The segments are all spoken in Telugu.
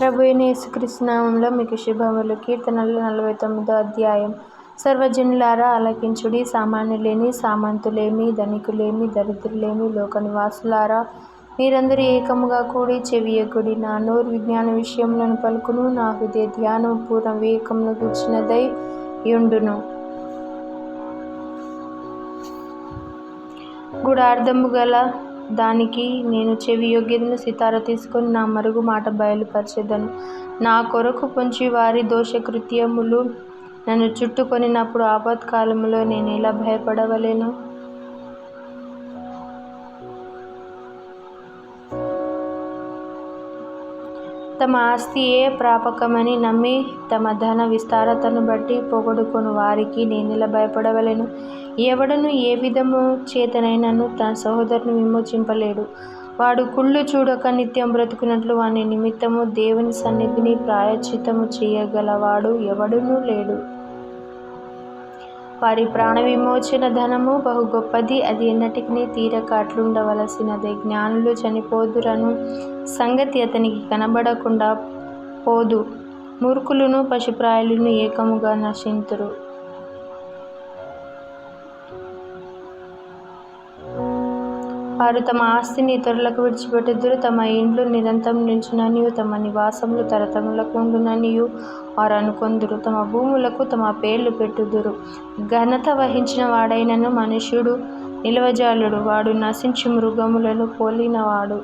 ప్రభు అయిన మీకు శుభములు కీర్తనలు నలభై తొమ్మిదో అధ్యాయం. సర్వజనులారా ఆలకించుడి సామాన్యులేమి సామంతులేమి ధనికులేమి దరిద్రులేమి లోక నివాసులారా మీరందరూ ఏకముగా కూడి చెవియకుడి నా నోరు విజ్ఞాన విషయములను పలుకును నా హృదయ ధ్యానం పూర్ణ వివేకమును గూర్చినదై యుండును. గుడార్థము గల దానికి నేను చెవి యొగ్గెదను సితార తీసుకొని నా మరుగు మాట బయలుపరచెదను. నా కొరకు పొంచి వారి దోషకృత్యములు నన్ను చుట్టుకొనినప్పుడు ఆపత్కాలములో నేను ఎలా భయపడవలెను? తమ ఆస్తియే ప్రాపకమని నమ్మి తమ ధన విస్తారతను బట్టి పొగడుకొను వారికి నేనెలా భయపడవలను. ఎవడను ఏ విధము చేతనైనను తన సహోదరుని విమోచింపలేడు. వాడు కుళ్ళు చూడక నిత్యం బ్రతుకున్నట్లు వాని నిమిత్తము దేవుని సన్నిధిని ప్రాయచితము చేయగలవాడు ఎవడునూ లేడు. వారి ప్రాణ విమోచన ధనము బహు గొప్పది. అది ఎన్నటికి తీరక అట్లుండవలసినదే జ్ఞానులు చనిపోదురను సంగతి అతనికి కనబడకుండా పోదు. మూర్ఖులను పశుప్రాయులను ఏకముగా నశింతురు. వారు తమ ఆస్తిని ఇతరులకు విడిచిపెట్టుదురు. తమ ఇండ్లు నిరంతరం నిలుచుననియు తమ నివాసములు తరతములకు ఉండుననియు. వారు అనుకొందురు. తమ భూములకు తమ పేర్లు పెట్టుదురు. ఘనత వహించిన వాడైనను మనుష్యుడు నిలవజాలుడు. వాడు నశించి మృగములను పోలినవాడు.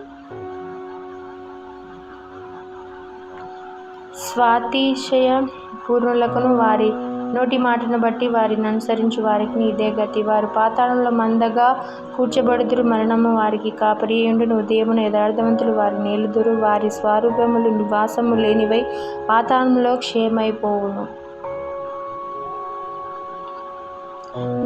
స్వాతిశయ పూర్ణులకును వారి నోటి మాటను బట్టి వారిని అనుసరించు వారికి ఇదే గతి. వారు పాతాళంలో మందగా కూర్చబడుదురు మరణము వారికి కాపరియుండును. ఉదయమున యథార్థవంతులు వారి నేలుదురు వారి స్వరూపములు నివాసము లేనివై పాతాళంలో క్షేమైపోవును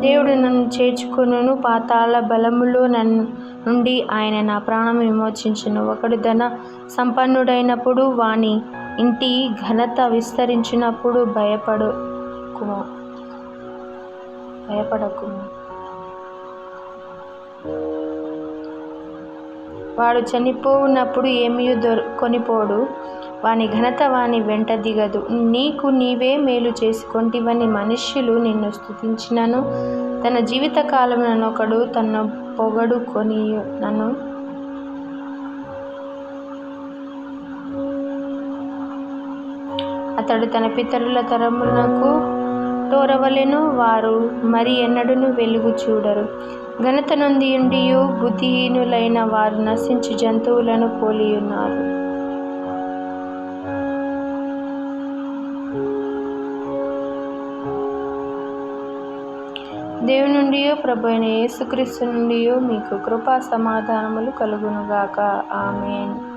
దేవుడు నన్ను చేర్చుకును పాతాళ బలములో నన్ను నుండి ఆయన నా ప్రాణం విమోచించును. ఒకడు ధన సంపన్నుడైనప్పుడు వాని ఇంటి ఘనత విస్తరించినప్పుడు భయపడు భయపడకుము భయపడకుము వాడు చనిపోవున్నప్పుడు ఏమీ దొర కొనిపోడు. వాని ఘనత వాని వెంట దిగదు. నీకు నీవే మేలు చేసుకొంటివని మనుష్యులు నిన్ను స్తుతించినను. తన జీవిత నన్నొకడు తన పొగడు కొని నన్ను అతడు తన పితరుల తరములకు టోరవలెను వారు మరి ఎన్నడను వెలుగు చూడరు. ఘనత నొందియుండియు బుద్ధిహీనులైన వారు నశించి జంతువులను పోలియున్నారు. దేవుని నుండి ప్రభు అయిన యేసుక్రీస్తు నుండి మీకు కృపా సమాధానములు కలుగునుగాక. ఆమెన్.